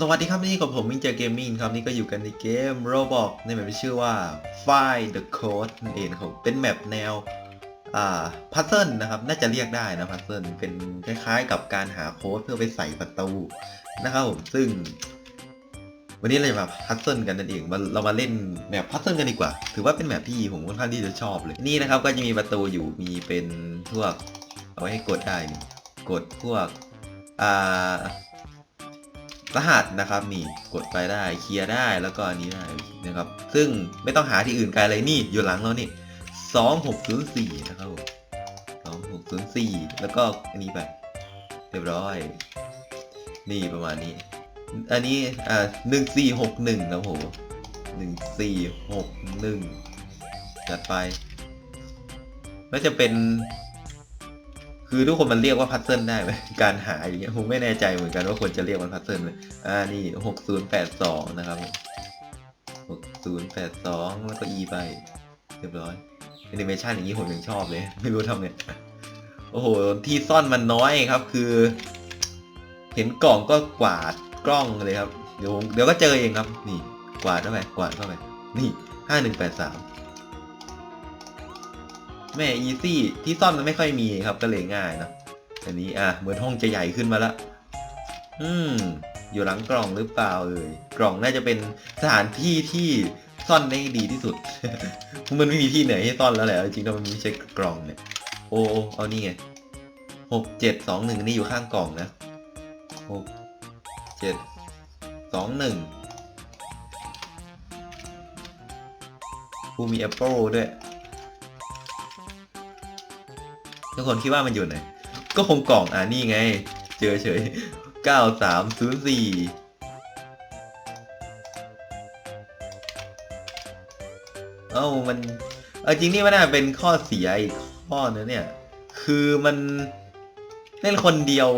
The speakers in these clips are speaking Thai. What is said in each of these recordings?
สวัสดีครับนี่กับผมมิงเจอเกมมิ่งครับนี่ก็อยู่กันในเกม Roblox ในแมปที่ชื่อว่า Find the Code นั่นเองครับเป็นแมปแนวอ่าพัซเซิลนะครับ น่าจะเรียกได้นะพัซเซิลเป็นคล้ายๆ กับการหาโค้ดเพื่อไปใส่ประตูนะครับผมซึ่ง วันนี้เราจะมาพัซเซิลกันนั่นเองมาเรามาเล่นแมปพัซเซิลกันดีกว่า ถือว่าเป็นแมปที่ผมค่อนข้างที่จะชอบเลยนี่นะครับก็จะมีประตูอยู่มีเป็นพวกเอาไว้ให้กดได้นี่กดพวกอ่า รหัสนะครับนี่กดไปได้เคลียร์ได้แล้วก็อันนี้ได้นะครับ ซึ่งไม่ต้องหาที่อื่นไกลเลยนี่อยู่หลังเรานี่สองหกศูนย์สี่นะครับผมสองหกศูนย์สี่แล้วก็อันนี้ไปเรียบร้อย นี่ประมาณนี้ อันนี้อ่าหนึ่งสี่หกหนึ่งนะโหหนึ่งสี่หกหนึ่งจัดไปน่าจะเป็น คือทุกคนมันเรียกว่าพัซเซิลได้ไหมการหาอย่างเงี้ยผมไม่แน่ใจเหมือนกันว่าควรจะเรียกมันพัซเซิลไหมอ่านี่หกศูนย์แปดสองนะครับหกศูนย์แปดสองแล้วก็ e ไปเรียบร้อยแอนิเมชันอย่างนี้ผมยังชอบเลย ไม่รู้ทำไงโอ้โห ที่ซ่อนมันน้อยครับ คือ เห็นกล่องก็กวาดกล้องเลยครับ เดี๋ยวผมเดี๋ยวก็เจอเองครับ นี่ กวาดเข้าไปกวาดเข้าไปนี่ห้าหนึ่งแปดสาม แม่อีซี่ที่ซ่อนมันไม่ค่อยมีครับก็เลยง่ายนะอันนี้อะเหมือนห้องจะใหญ่ขึ้นมาละอืมอยู่หลังกล่องหรือเปล่าเอ่ยกล่องน่าจะเป็นสถานที่ที่ซ่อนได้ดีที่สุด มันไม่มีที่ไหนให้ซ่อนแล้วแหละจริงๆมันไม่ใช่กล่องเนี่ย โอ้เอานี่ไงหกเจ็ดสองหนึ่งนี่อยู่ข้างกล่องนะหกเจ็ดสองหนึ่งกูมีแอปเปิลด้วย ทุกคนคิดว่ามันอยู่ไหน ก็คงกล่องอ่านี่ไง เจอเฉย9304เอ้ามันเอาจริงนี่มันน่าเป็นข้อเสียอีกข้อนึงเนี่ย คือมันเล่นคนเดียว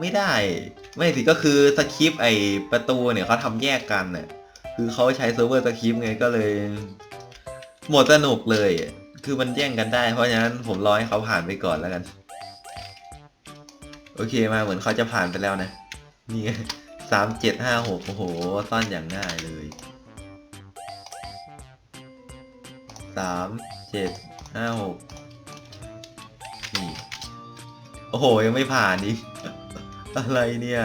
ไม่ได้ ไม่สิก็คือสคริปไอประตูเนี่ยเขาทำแยกกันน่ะคือเขาใช้เซิร์ฟเวอร์สคริปไงก็เลย หมดสนุกเลย คือมันแย่งกันได้ เพราะฉะนั้นผมรอให้เขาผ่านไปก่อนแล้วกัน โอเคมาเหมือนเขาจะผ่านไปแล้วนะ นี่สามเจ็ดห้าหกโอ้โหซ่อนอย่างง่ายเลยสามเจ็ดห้าหกนี่โอ้โห ยังไม่ผ่านอีก อะไรเนี่ย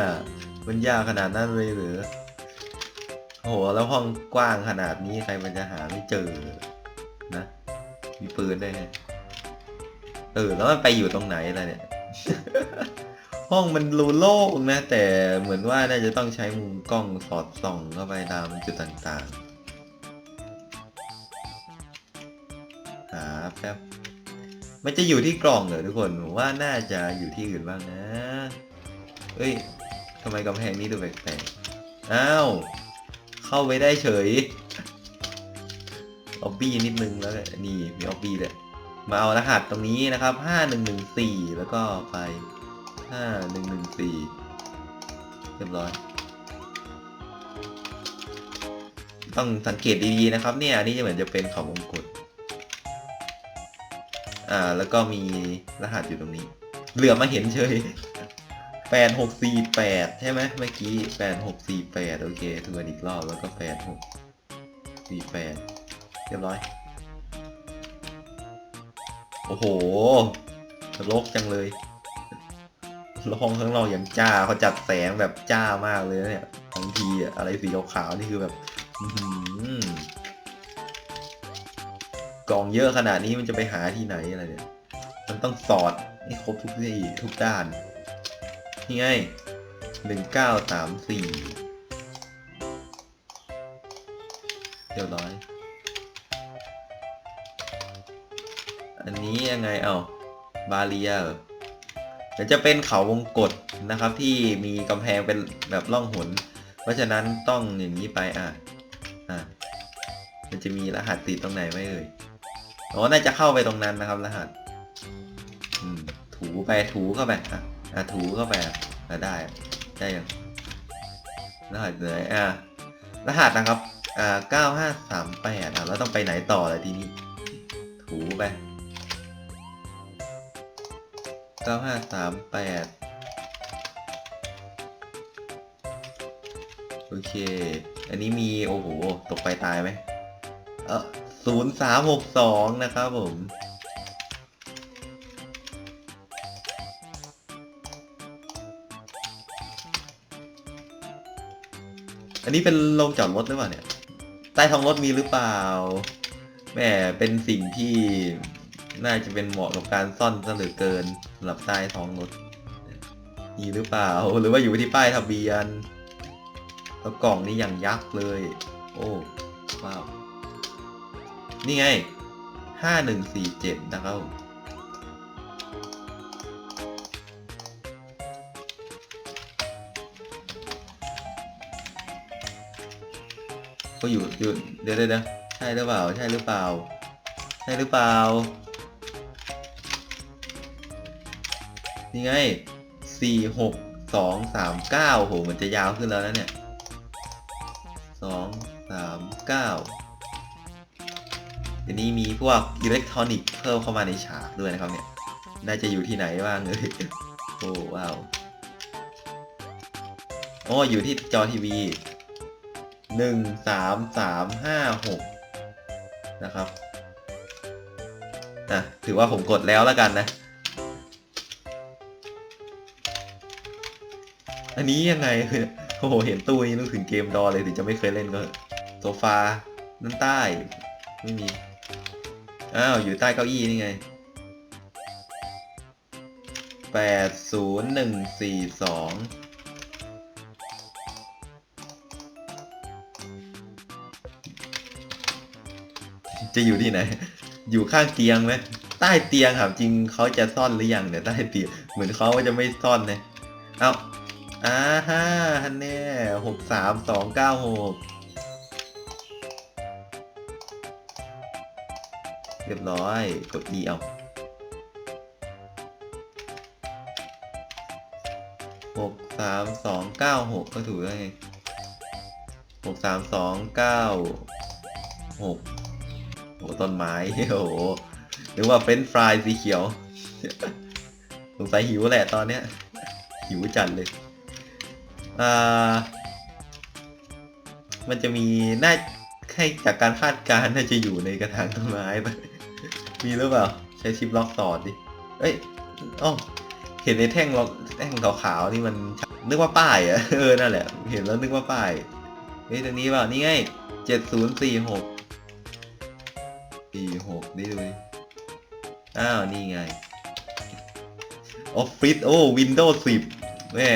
มันยากขนาดนั้นเลยหรือโอ้โห แล้วห้องกว้างขนาดนี้ใครมันจะหาไม่เจอนะ มีปืนได้วยไงเออ แล้วมันไปอยู่ตรงไหนล่ะเนี่ย ห้องมันรูโล่งนะ แต่เหมือนว่าน่าจะต้องใช้มุมกล้องสอดส่องเข้าไปตามจุดต่างๆ หาแป๊บมันจะอยู่ที่กล่องเหรอทุกคนผมว่าน่าจะอยู่ที่อื่นบ้างนะ เอ้ยทำไมกำแพงนี้ดูแปลกๆ อ้าว เข้าไปได้เฉย ออบบี้นิดนึงแล้วนี่มีออบบี้เลยมาเอารหัสตรงนี้นะครับห้าหนึ่งหนึ่งสี่แล้วก็ไปห้าหนึ่งหนึ่งสี่เรียบร้อย ต้องสังเกตดีๆนะครับเนี่ยอันนี้จะเหมือนจะเป็นเขาวงกตอ่าแล้วก็มีรหัสอยู่ตรงนี้ เหลือมาเห็นเฉยแปดหกสี่แปดใช่ไหมเมื่อกี้แปดหกสี่แปดโอเคทวนอีกรอบแล้วก็แปดหกสี่แปด รียบร้อย โอ้โหรกจังเลยลห้องข้างนอกอย่างจ้าเขาจัดแสงแบบจ้ามากเลยเนี่ยบางทีอะไรสีขาวๆนี่คือแบบหือกล่องเยอะขนาดนี้มันจะไปหาที่ไหนอะไรเนี่ย มันต้องสอดให้ครบทุกที่ทุกด้าน นี่ไงหนึ่งเก้าสามสี่เรียบร้อย อันนี้ยังไงเอาบาเรียเดี๋ยวจะเป็นเขาวงกฏนะครับ ที่มีกำแพงเป็นแบบล่องหน เพราะฉะนั้นต้องอย่างนี้ไปอะอะมันจะมีรหัสติดตรงไหนไหมเอ่ยอ๋อน่าจะเข้าไปตรงนั้นนะครับ รหัสถูไปถูเข้าไปอะอะถูเข้าไปอะได้อ่ได้ยังรหัสไหนอะรหัสนะครับอ่าเก้าห้าสามแปดอะแล้วต้องไปไหนต่อเลยทีนี้ ถูไป เก้าห้าสามแปดโอเค อันนี้มีโอ้โห ตกไปตายไหมเออศูนย์สามหกสองนะครับผมอันนี้เป็นโรงจอดรถหรือเปล่าเนี่ย ใต้ท้องรถมีหรือเปล่า แหม่เป็นสิ่งที่น่าจะเป็นเหมาะกับการซ่อนซะเหลือเกิน หรับใต้ท้องรถมีหรือเปล่า หรือว่าอยู่ที่ป้ายทะเบียน แล้วกล่องนี้อย่างยักษ์เลย โอ้ว้าวนี่ไงห้าหนึ่งสี่เจ็ดนะครับก็อยู่อยู่เดี๋ยวเดี๋ยวเดี๋ยวใช่หรือเปล่า ใช่หรือเปล่า ใช่หรือเปล่า นี่ไงสี่หกสองสามเก้าโหมันจะยาวขึ้นแล้วนะเนี่ยสองสามเก้าทีนี้มีพวกอิเล็กทรอนิกส์เพิ่มเข้ามาในฉากด้วยนะครับเนี่ย น่าจะอยู่ที่ไหนบ้างเลยโอ้ว้าวโอ้อยู่ที่จอทีวีหนึ่งสามสามห้าหกนะครับอะถือว่าผมกดแล้วแล้วกันนะ อันนี้ยังไงโอ้โหเห็นตู้นี้นึกถึงเกมดอเลยถึงจะไม่เคยเล่นก็เถอะโซฟานั่นใต้ ไม่มี อ้าว อยู่ใต้เก้าอี้นี่ไงแปดศูนย์หนึ่งสี่สองจะอยู่ที่ไหน อยู่ข้างเตียงไหมใต้เตียงครับจริงเขาจะซ่อนหรือยังเนี่ยใต้เตียงเหมือนเขาจะไม่ซ่อนเลยเอา อ่าฮ่าฮันแน่หกสามสองเก้าหกเรียบร้อย กด E เอาหกสามสองเก้าหกก็ถูกแล้วไงหกสามสองเก้าหกโอ้ต้นไม้โอ้โหหรือว่าเฟรนช์ฟรายสีเขียว สงสัยหิวแหละตอนเนี้ย หิวจัดเลย อ่า มันจะมีน่าให้จากการคาดการณ์น่าจะอยู่ในกระถางต้นไม้ปะมีหรือเปล่า ใช้ชิปล็อกต่อดิ เอ้ยอ๋อเห็นในแท่งล็อกแท่งขาวๆนี่มันนึกว่าป้ายอะเออ นั่นแหละ เห็นแล้วนึกว่าป้ายเฮ้ยตรงนี้เปล่า นี่ไงเจ็ดศูนย์สี่หกสี่หกนี่ดูดิอ้าว นี่ไง ออฟฟิศโอ้วินโดว์สิบแม่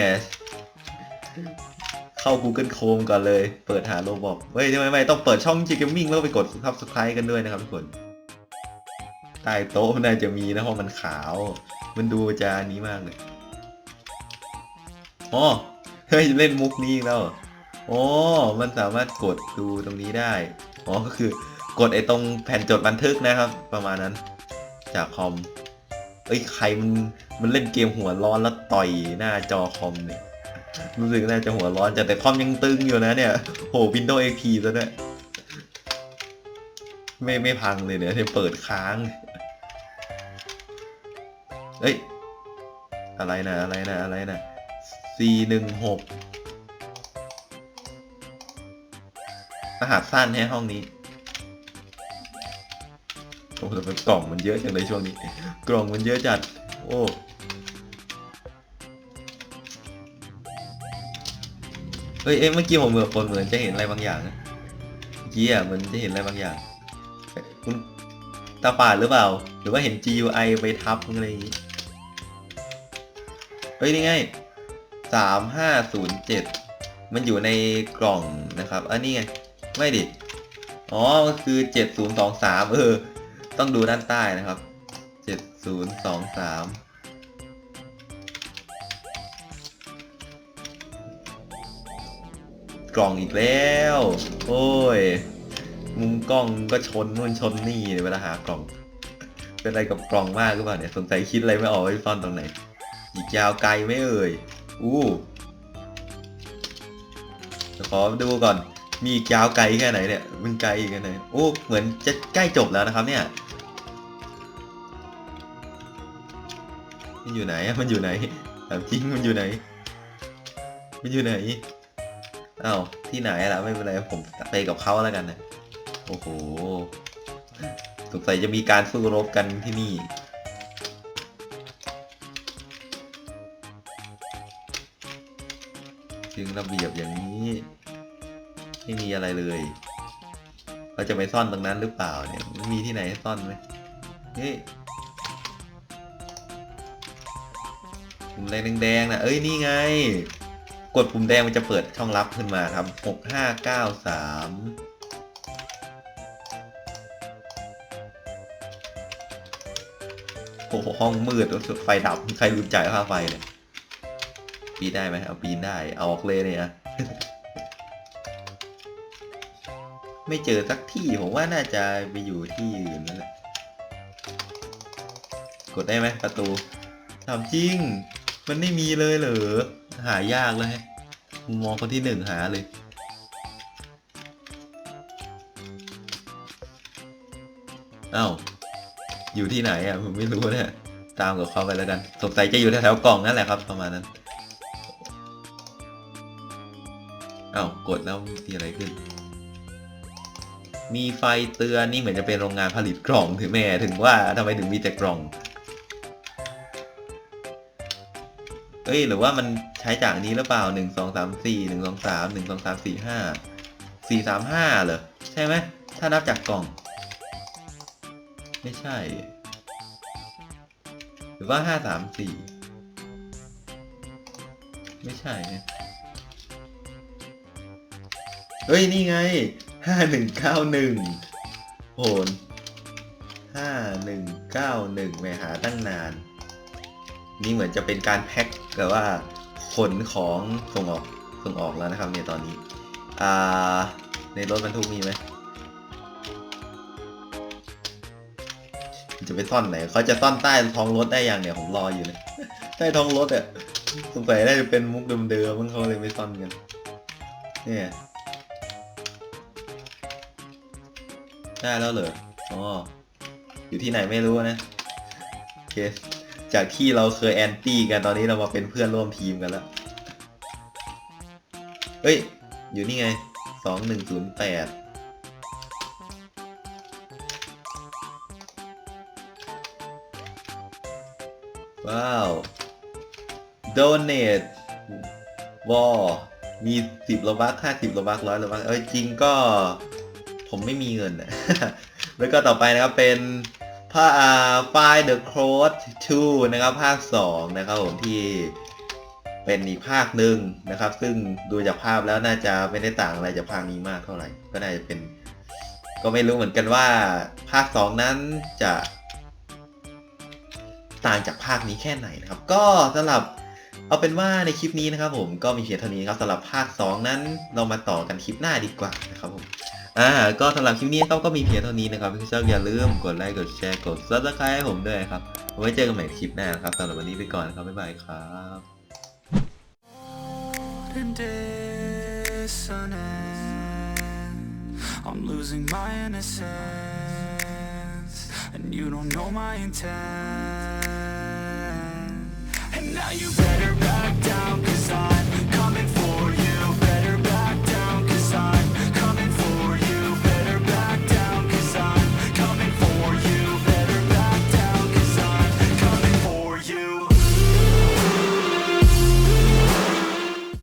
เข้า Google Chrome ก่อนเลย เปิดหาโรบอกเฮ้ยทำไมไม่ต้องเปิดช่อง G Gaming แล้วไปกด Subscribe กันด้วยนะครับทุกคนใต้โต๊ะน่าจะมีนะเพราะมันขาว มันดูจะนนี้มากเลยอ๋อเฮ้ยเล่นมุกนี้แล้วออ๋อมันสามารถกดดูตรงนี้ได้อ๋อก็คือกดไอ้ตรงแผ่นจดบันทึกนะครับ ประมาณนั้น จากคอมเอ้ยใครมันมันเล่นเกมหัวร้อนแล้วต่อยหน้าจอคอมเนี่ย รู้สึกน่าจะหัวร้อนจัดแต่คอมยังตึงอยู่นะเนี่ย โห Windows XP ซะด้วยไม่ไม่พังเลยเนี่ยเปิดค้างเอ้ย อะไรนะอะไรนะอะไรนะ C หนึ่งหกรหัสสั้นแค่ห้องนี้โอ้แต่กล่องมันเยอะจังเลยช่วงนี้ กล่องมันเยอะจัด โอ้ ฮ้ยเอ๊ะเมื่อกี้ผมเหมือนคนเหมือนจะเห็นอะไรบางอย่างนะเมื่อกี้อะเหมือนจะเห็นอะไรบางอย่างคุณตาฝาดหรือเปล่า หรือว่าเห็น GUI ไปทับอะไรอย่างงี้เฮ้ยนี่ไงสามห้าศูนย์เจ็ดมันอยู่ในกล่องนะครับอันนี้ไงไม่ดิอ๋อก็คือเจ็ดศูนย์สองสามเออ ต้องดูด้านใต้นะครับเจ็ดศูนย์สองสาม กล่องอีกแล้ว โอ้ย มุมกล้องก็ชนนู่นชนนี่เวลาหากล่อง เป็นอะไรกับกล่องมากหรือเปล่าเนี่ย สงสัยคิดอะไรไม่ออกว่าจะซ่อนตรงไหน อีกยาวไกลไม่เอ่ย อู้เดี๋ยวขอดูก่อน มีอีกยาวไกลแค่ไหนเนี่ย มันไกลอีกแค่ไหน โอ้ เหมือนจะใกล้จบแล้วนะครับเนี่ย มันอยู่ไหนอะมันอยู่ไหนถามจริงมันอยู่ไหน มันอยู่ไหน อ้าวที่ไหนล่ะไม่เป็นไรผมไปกับเขาแล้วกันนะโอ้โหสงสัยจะมีการสู้รบกันที่นี่ถึงระเบียบอย่างนี้ ไม่มีอะไรเลยเราจะไปซ่อนตรงนั้นหรือเปล่าเนี่ยมีที่ไหนให้ซ่อนไหมเฮ้ยปุ่มแดงแดงๆนะเอ้ยนี่ไง กดปุ่มแดงมันจะเปิดช่องลับขึ้นมาครับหกห้าเก้าสามโอ้โหห้องมืดไฟดับ ใครรู้จ่ายค่าไฟเนี่ยปีนได้ไหมเอาปีนได้ เอาออกเลยเนี่ย ไม่เจอสักที่ผมว่าน่าจะไปอยู่ที่อื่นนั่นแหละกดได้ไหมประตูถามจริง มันไม่มีเลยเหรอ หายากเลยมองคนที่หนึ่งหาเลย เอ้า อยู่ที่ไหนอะผมไม่รู้เนี่ย ตามกับเขาไปแล้วกัน สงสัยจะอยู่แถวๆกล่องนั่นแหละครับ ประมาณนั้น เอ้ากดแล้วมีอะไรขึ้น มีไฟเตือนนี่เหมือนจะเป็นโรงงานผลิตกล่องถึงแม่ถึงว่าทำไมถึงมีแต่กล่อง เอ้ยหรือว่ามันใช้จากนี้หรือเปล่าหนึ่งสองสามสี่หนึ่งสองสามหนึ่งสองสามสี่ห้าสี่สามห้าเหรอใช่ไหมถ้านับจากกล่อง ไม่ใช่ หรือว่าห้าสามสี่ไม่ใช่เนี่ยเฮ้ย นี่ไงห้าหนึ่งเก้าหนึ่งโหนห้าหนึ่งเก้าหนึ่งไปหาตั้งนาน นี่เหมือนจะเป็นการแพ็ค แบบว่าขนของส่งออกส่งออกแล้วนะครับเนี่ยตอนนี้ อ่า ในรถบรรทุกมีไหมจะไปซ่อนไหนเขาจะซ่อนใต้ท้องรถได้ยังเนี่ยผมรออยู่เลยใต้ท้องรถอะสงสัยน่าจะเป็นมุกเดิมๆมั้งเขาเลยไม่ซ่อนกันเนี่ยได้แล้วเหรออ๋ออยู่ที่ไหนไม่รู้นะโอเค จากที่เราเคยแอนตี้กันตอนนี้เรามาเป็นเพื่อนร่วมทีมกันแล้ว เฮ้ย อยู่นี่ไงสองหนึ่งศูนย์แปดว้าว donate วอมีสิบโลบักห้าสิบโลบักร้อยโลบักเอ้ยจริงก็ผมไม่มีเงินนะแล้วก็ต่อไปนะครับเป็น ภาค Find the Code 2นะครับภาค2นะครับผมที่เป็นอีกภาคหนึ่งนะครับ ซึ่งดูจากภาพแล้วน่าจะไม่ได้ต่างอะไรจากภาคนี้มากเท่าไหร่ ก็น่าจะเป็น ก็ไม่รู้เหมือนกันว่า ภาค 2 นั้นจะ ต่างจากภาคนี้แค่ไหนนะครับ ก็สำหรับเอาเป็นว่าในคลิปนี้นะครับผมก็มีเพียงเท่านี้ครับสำหรับภาค 2 นั้นเรามาต่อกันคลิปหน้าดีกว่านะครับผม อ่า ก็สำหรับคลิปนี้ก็ก็มีเพียงเท่านี้นะครับถ้าชอบอย่าลืมกดไลค์ กดแชร์ กด subscribe ให้ผมด้วยครับ ไว้เจอกันใหม่คลิปหน้าครับสำหรับวันนี้ไปก่อนครับ บ๊ายบายครับ